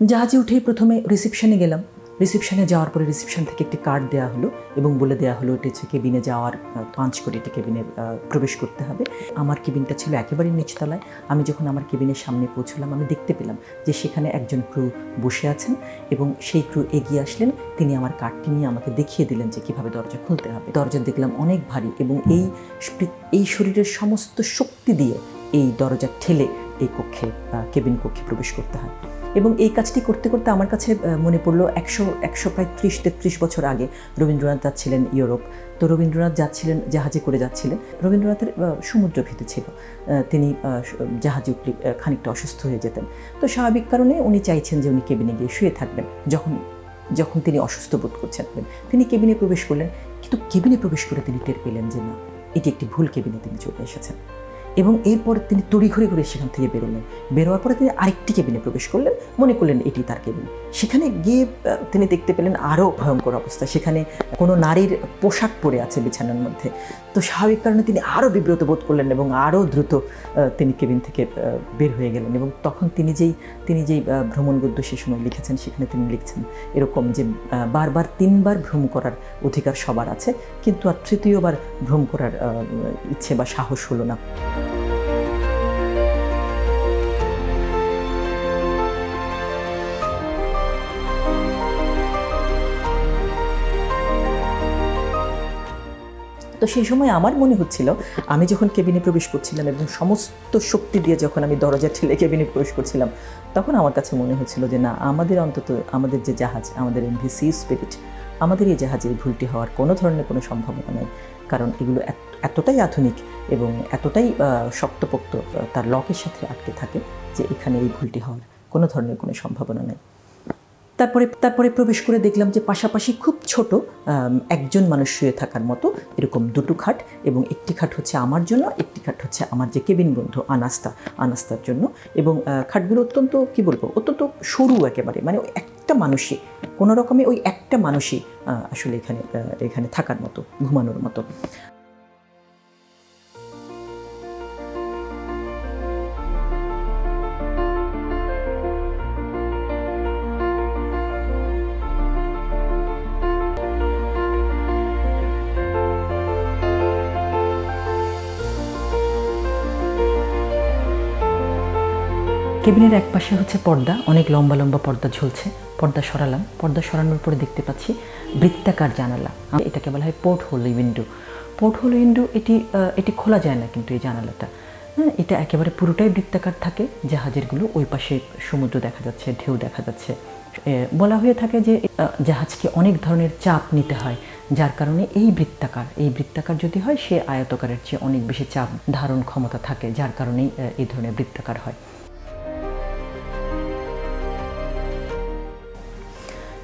জাহাজে উঠেই প্রথমে রিসেপশনে গেলাম। রিসেপশনে যাওয়ার পরে রিসেপশন থেকে একটি কার্ড দেওয়া হলো এবং বলে দেওয়া হলো, এটি হচ্ছে কেবিনে যাওয়ার পাঁচ কোটিটি কেবিনে প্রবেশ করতে হবে। আমার কেবিনটা ছিল একেবারে নিচতলায়। আমি যখন আমার কেবিনের সামনে পৌঁছলাম, আমি দেখতে পেলাম যে সেখানে একজন ক্রু বসে আছেন এবং সেই ক্রু এগিয়ে আসলেন। তিনি আমার কার্ডটি নিয়ে আমাকে দেখিয়ে দিলেন যে কীভাবে দরজা খুলতে হবে। দরজা দেখলাম অনেক ভারী এবং এই এই শরীরের সমস্ত শক্তি দিয়ে এই দরজা ঠেলে এই কক্ষে কেবিন কক্ষে প্রবেশ করতে হয়। এবং এই কাজটি করতে করতে আমার কাছে মনে পড়ল একশো একশো প্রায় ত্রিশ, তেত্রিশ বছর আগে রবীন্দ্রনাথ যাচ্ছিলেন ইউরোপ। তো রবীন্দ্রনাথ যাচ্ছিলেন, জাহাজে করে যাচ্ছিলেন। রবীন্দ্রনাথের সমুদ্র ভীতি ছিল। তিনি জাহাজে উঠলে খানিকটা অসুস্থ হয়ে যেতেন। তো স্বাভাবিক কারণে উনি চাইছেন যে উনি কেবিনে গিয়ে শুয়ে থাকবেন। যখন যখন তিনি অসুস্থ বোধ করছেন তিনি কেবিনে প্রবেশ করলেন। কিন্তু কেবিনে প্রবেশ করে তিনি টের পেলেন যে না, এটি একটি ভুল কেবিনে তিনি চলে এসেছেন। এবং এরপর তিনি তড়িঘড়ি করে সেখান থেকে বেরোলেন। বেরোয়ার পরে তিনি আরেকটি কেবিনে প্রবেশ করলেন, মনে করলেন এটি তার কেবিন। সেখানে গিয়ে তিনি দেখতে পেলেন আরও ভয়ঙ্কর অবস্থা। সেখানে কোনো নারীর পোশাক পরে আছে বিছানার মধ্যে। তো স্বাভাবিক কারণে তিনি আরও বিব্রত বোধ করলেন এবং আরও দ্রুত তিনি কেবিন থেকে বের হয়ে গেলেন এবং তখন তিনি যেই তিনি যেই ভ্রমণ গদ্য সে সময় লিখেছেন, সেখানে তিনি লিখছেন এরকম যে বারবার তিনবার ভ্রম করার অধিকার সবার আছে, কিন্তু আর তৃতীয়বার ভ্রম করার ইচ্ছে বা সাহস হলো না। তো সেই সময় আমার মনে হচ্ছিল, আমি যখন কেবিনে প্রবেশ করছিলাম এবং সমস্ত শক্তি দিয়ে যখন আমি দরজা ঠেলে কেবিনে প্রবেশ করছিলাম, তখন আমার কাছে মনে হচ্ছিল যে না, আমাদের অন্তত আমাদের যে জাহাজ, আমাদের এমভিসি স্পিরিট, আমাদের এই জাহাজে এই ভুলটি হওয়ার কোনো ধরনের কোনো সম্ভাবনা নেই। কারণ এগুলো এতটাই আধুনিক এবং এতটাই শক্তপোক্ত তার লকের সাথে আটকে থাকে যে এখানে এই ভুলটি হওয়ার কোনো ধরনের কোনো সম্ভাবনা নেই। তারপরে তারপরে প্রবেশ করে দেখলাম যে পাশাপাশি খুব ছোট একজন মানুষ শুয়ে থাকার মতো এরকম দুটো খাট এবং একটি খাট হচ্ছে আমার জন্য, একটি খাট হচ্ছে আমার যে কেবিন বন্ধু আনাস্তা, আনাস্তার জন্য এবং খাটগুলো অত্যন্ত, কি বলব, অত্যন্ত সরু একেবারে মানে একটা মানুষই, কোনো রকমে ওই একটা মানুষই আসলে এখানে এখানে থাকার মতো, ঘুমানোর মতো। কেবিনের এক পাশে হচ্ছে পর্দা, অনেক লম্বা লম্বা পর্দা ঝুলছে। পর্দা সরালাম। পর্দা সরানোর পরে দেখতে পাচ্ছি বৃত্তাকার জানালা। এটাকে বলা হয় port whole window port whole window এটি এটি খোলা যায় না কিন্তু এই জানালাটা। হ্যাঁ এটা একেবারে পুরোটাই বৃত্তাকার থাকে। জাহাজেরগুলো ওই পাশে সমুদ্র দেখা যাচ্ছে, ঢেউ দেখা যাচ্ছে। বলা হয়ে থাকে যে জাহাজকে অনেক ধরনের চাপ নিতে হয়, যার কারণে এই বৃত্তাকার এই বৃত্তাকার যদি হয়, সে আয়তকারের চেয়ে অনেক বেশি চাপ ধারণ ক্ষমতা থাকে, যার কারণেই এই ধরনের বৃত্তাকার হয়।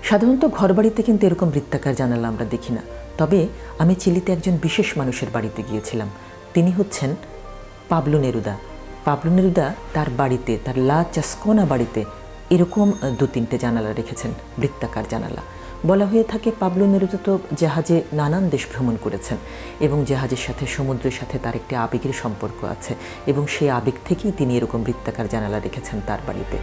সাধারণত ঘরবাড়িতে কিন্তু এরকম বৃত্তাকার জানালা আমরা দেখি না। তবে আমি চিলিতে একজন বিশেষ মানুষের বাড়িতে গিয়েছিলাম। তিনি হচ্ছেন পাবলো নেরুদা। পাবলো নেরুদা তার বাড়িতে, তার লা চাসকোনা বাড়িতে এরকম দু তিনটে জানালা রেখেছেন, বৃত্তাকার জানালা। বলা হয়ে থাকে পাবলো নেরুদা তো জাহাজে নানান দেশ ভ্রমণ করেছেন এবং জাহাজের সাথে, সমুদ্রের সাথে তার একটি আবেগের সম্পর্ক আছে এবং সেই আবেগ থেকেই তিনি এরকম বৃত্তাকার জানালা রেখেছেন তার বাড়িতে।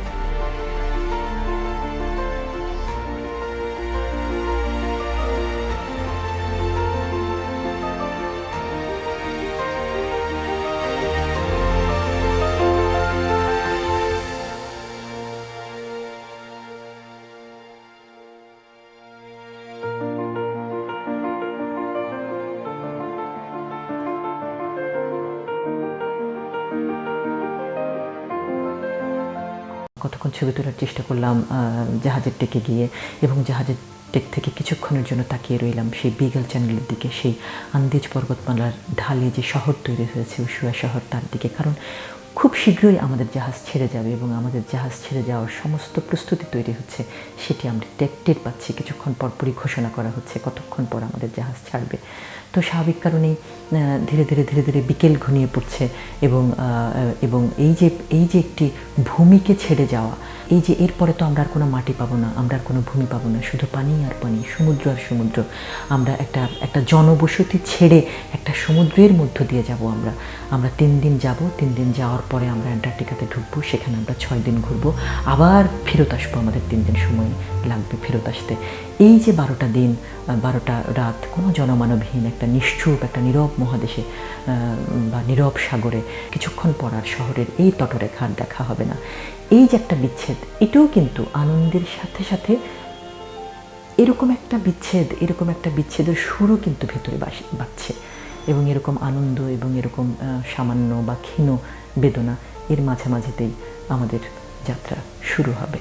কতক্ষণ ছবি তোলার চেষ্টা করলাম জাহাজের টেকে গিয়ে এবং জাহাজের টেক থেকে কিছুক্ষণের জন্য তাকিয়ে রইলাম সেই বিগাল চ্যানেলের দিকে, সেই আন্দিজ পর্বতমালার ঢালে যে শহর তৈরি হয়েছে, উশুয়া শহর তার দিকে। কারণ খুব শীঘ্রই আমাদের জাহাজ ছেড়ে যাবে এবং আমাদের জাহাজ ছেড়ে যাওয়ার সমস্ত প্রস্তুতি তৈরি হচ্ছে, সেটি আমরা টেক পাচ্ছি। কিছুক্ষণ পর পরপরই ঘোষণা করা হচ্ছে, কতক্ষণ পর আমাদের জাহাজ ছাড়বে। তো স্বাভাবিক কারণেই ধীরে ধীরে ধীরে ধীরে বিকেল ঘনিয়ে পড়ছে এবং এবং এই যে এই যে একটি ভূমিকে ছেড়ে যাওয়া এই যে এরপরে তো আমরা আর কোনো মাটি পাবো না, আমরা আর কোনো ভূমি পাবো না, শুধু পানি আর পানি, সমুদ্র আর সমুদ্র। আমরা একটা একটা জনবসতি ছেড়ে একটা সমুদ্রের মধ্য দিয়ে যাব আমরা। আমরা তিন দিন যাব, তিন দিন যাওয়ার পরে আমরা অ্যান্টার্কটিকাতে ঢুকবো, সেখানে আমরা ছয় দিন ঘুরবো। আবার ফেরত আসব আমাদের তিন দিন সময় লাগবে ফেরত আসতে। এই যে বারোটা দিন বারোটা রাত, কোনো জনমানবহীন একটা নিশ্চুপ একটা নীরব মহাদেশে বা নীরব সাগরে কিছুক্ষণ পর আর শহরের এই তটরেখা আর দেখা হবে না। এই যে একটা বিচ্ছেদ, এটাও কিন্তু আনন্দের সাথে সাথে এরকম একটা বিচ্ছেদ, এরকম একটা বিচ্ছেদের সুরও কিন্তু ভেতরে বাজছে এবং এরকম আনন্দ এবং এরকম সামান্য বা ক্ষীণ বেদনা এর মাঝামাঝিতেই আমাদের যাত্রা শুরু হবে।